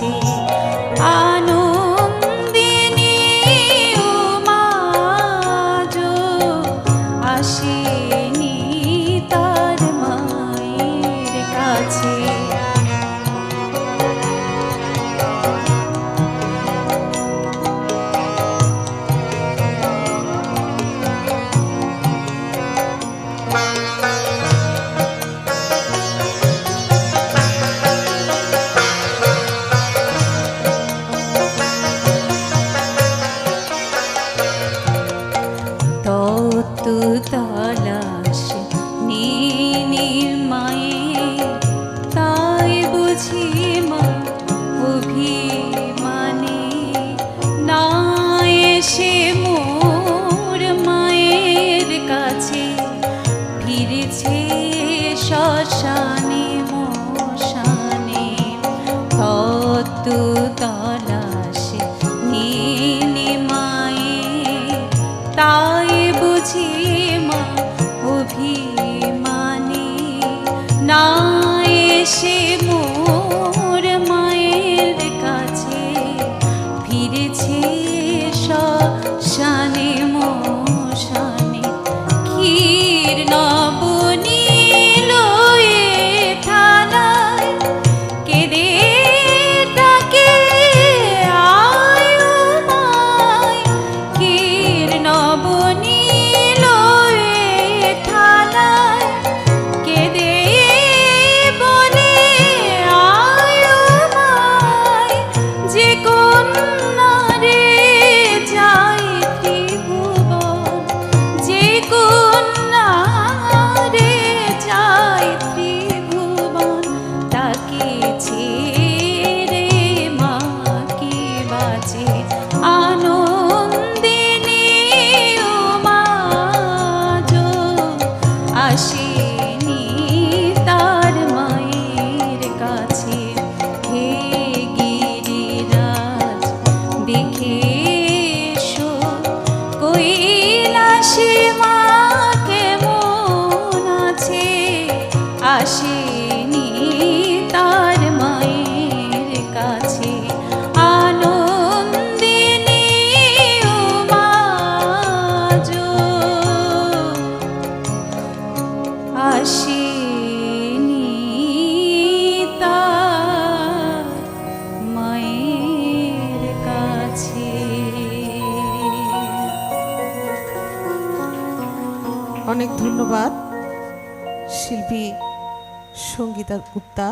আছি আর পলাশ নীল মায়ে, তাই বুঝি মা অভিমানে। না এসে মোর মায়ের কাছে, ফিরেছে শ্মশানে, মশানে। তত তলাশ নীল মায়ে, তাই বুঝি অভিমানী না এসে মোর I অনেক ধন্যবাদ শিল্পী সঙ্গীতা গুপ্তা।